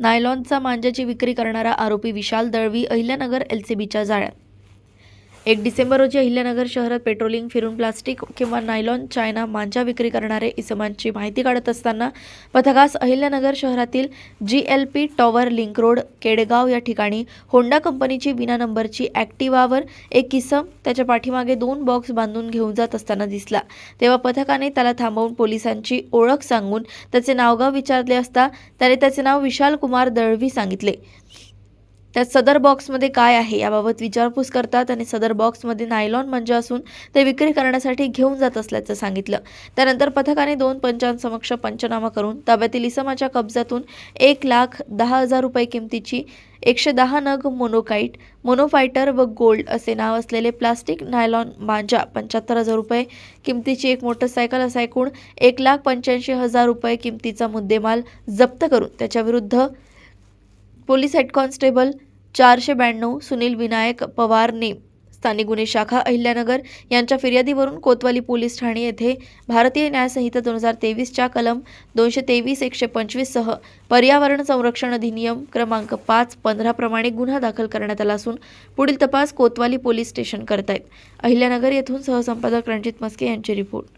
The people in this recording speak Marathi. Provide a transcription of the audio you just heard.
नायलॉनचा मांजाची विक्री करणारा आरोपी विशाल दळवी अहिल्यानगर एलसीबीच्या जाळ्यात. एक डिसेंबर रोजी अहिल्यानगर शहरात पेट्रोलिंग फिरून प्लास्टिक किंवा नायलॉन चायना मांजा विक्री करणारे इसमांची माहिती काढत असताना पथकास अहिल्यानगर शहरातील G L P tower link road Kedgaon या ठिकाणी होंडा कंपनीची विना नंबरची ॲक्टिवावर एक किसम त्याच्या पाठीमागे दोन बॉक्स बांधून घेऊन जात असताना दिसला. तेव्हा पथकाने त्याला थांबवून पोलिसांची ओळख सांगून त्याचे नावगाव विचारले असता त्याने त्याचे नाव विशाल कुमार दळवी सांगितले. त्यात सदर बॉक्समध्ये काय आहे याबाबत विचारपूस करतात आणि सदर बॉक्समध्ये नायलॉन म्हणजे असून ते विक्री करण्यासाठी घेऊन जात असल्याचं सांगितलं. त्यानंतर पथकाने दोन पंचांसमक्ष पंचनामा करून ताब्यातील इसमाच्या कब्जातून एक लाख दहा हजार रुपये किमतीची एकशे दहा नग मोनोकाईट मोनोफायटर व गोल्ड असे नाव असलेले प्लास्टिक नायलॉन मांजा पंच्याहत्तर हजार रुपये किमतीची एक मोटरसायकल असा एकूण एक लाख पंच्याऐंशी हजार रुपये किमतीचा मुद्देमाल जप्त करून त्याच्याविरुद्ध पोलीस हेड कॉन्स्टेबल चारशे ब्याण्णव सुनील विनायक पवारने स्थानिक गुन्हे शाखा अहिल्यानगर यांच्या फिर्यादीवरून कोतवाली पोलीस ठाणे येथे भारतीय न्यायसंहिता दोन हजार तेवीसच्या कलम दोनशे तेवीस एकशे पंचवीससह पर्यावरण संरक्षण अधिनियम क्रमांक पाच पंधराप्रमाणे गुन्हा दाखल करण्यात आला असून पुढील तपास कोतवाली पोलीस स्टेशन करत आहेत अहिल्यानगर येथून सहसंपादक रणजित मस्के यांची रिपोर्ट.